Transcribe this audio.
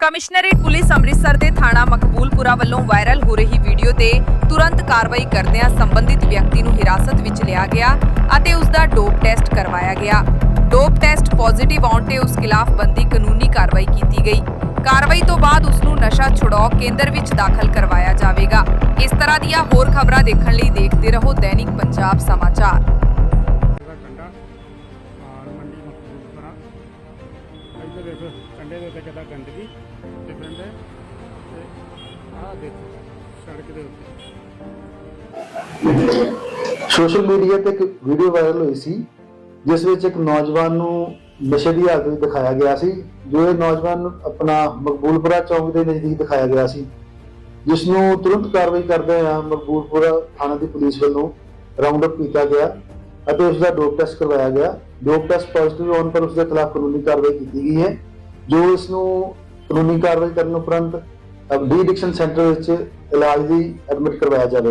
Commissionerate police Amritsar ਦੇ ਥਾਣਾ ਮਕਬੂਲਪੁਰਾ ਵੱਲੋਂ ਵਾਇਰਲ ਹੋ ਰਹੀ ਵੀਡੀਓ ਤੇ ਤੁਰੰਤ ਕਾਰਵਾਈ ਕਰਦਿਆਂ ਸੰਬੰਧਿਤ ਵਿਅਕਤੀ ਨੂੰ ਹਿਰਾਸਤ ਵਿੱਚ ਲਿਆ ਗਿਆ ਅਤੇ ਉਸ ਦਾ ਡੋਪ ਟੈਸਟ ਕਰਵਾਇਆ ਗਿਆ। ਡੋਪ ਟੈਸਟ ਪੋਜ਼ਿਟਿਵ ਆਉਣ ਤੇ ਉਸ ਖਿਲਾਫ ਬੰਦੀ ਕਾਨੂੰਨੀ ਕਾਰਵਾਈ ਕੀਤੀ ਗਈ। ਕਾਰਵਾਈ ਤੋਂ ਬਾਅਦ ਉਸ ਨੂੰ ਨਸ਼ਾ ਛੁਡਾਓ ਕੇਂਦਰ ਵਿੱਚ ਦਾਖਲ ਕਰਵਾਇਆ ਜਾਵੇਗਾ। ਇਸ ਤਰ੍ਹਾਂ ਦੀਆਂ ਹੋਰ ਖਬਰਾਂ ਦੇਖਣ ਲਈ ਦੇਖਦੇ ਰਹੋ ਦੈਨਿਕ ਪੰਜਾਬ ਸਮਾਚਾਰ। ਇੱਧਰ ਦੇਖੋ ਕੰਡੇ ਦੇ ਉੱਤੇ ਕਿੱਦਾਂ ਗੰਦਗੀ ਡਿਫਰੈਂਟ ਹੈ ਤੇ ਆਹ ਦੇਖੋ, ਸੜਕ ਦੇ ਉੱਤੇ। ਸੋਸ਼ਲ ਮੀਡੀਆ ਤੇ ਇੱਕ ਵੀਡੀਓ ਵਾਇਰਲ ਹੋਈ ਸੀ, ਜਿਸ ਵਿੱਚ ਇੱਕ ਨੌਜਵਾਨ ਨੂੰ ਨਸ਼ੇ ਦੀ ਹਾਲਤ ਵਿੱਚ ਦਿਖਾਇਆ ਗਿਆ ਸੀ, ਜੋ ਇਹ ਨੌਜਵਾਨ ਆਪਣਾ ਮਕਬੂਲਪੁਰਾ ਚੌਂਕ ਦੇ ਨਜ਼ਦੀਕ ਦਿਖਾਇਆ ਗਿਆ ਸੀ। ਜਿਸ ਨੂੰ ਤੁਰੰਤ ਕਾਰਵਾਈ ਕਰਦੇ ਆ ਮਕਬੂਲਪੁਰਾ ਥਾਣਾ ਦੀ ਪੁਲਿਸ ਵੱਲੋਂ ਰਾਉਂਡ ਅਪ ਕੀਤਾ ਗਿਆ। ਅਤੇ ਉਸ ਦਾ ਡੋਪ ਟੈਸਟ ਕਰਵਾਇਆ ਗਿਆ। ਡੋਪ ਟੈਸਟ ਪੋਜ਼ਿਟਿਵ ਆਉਣ ਪਰ ਉਸ ਦੇ ਖਿਲਾਫ ਕਾਨੂੰਨੀ ਕਾਰਵਾਈ ਕੀਤੀ ਗਈ ਹੈ। ਜੋ ਇਸ ਨੂੰ ਕਾਨੂੰਨੀ ਕਾਰਵਾਈ ਕਰਨ ਉਪਰੰਤ ਡੀ ਐਡਿਕਸ਼ਨ ਸੈਂਟਰ ਵਿੱਚ ਇਲਾਜ ਲਈ ਐਡਮਿਟ ਕਰਵਾਇਆ ਜਾਵੇ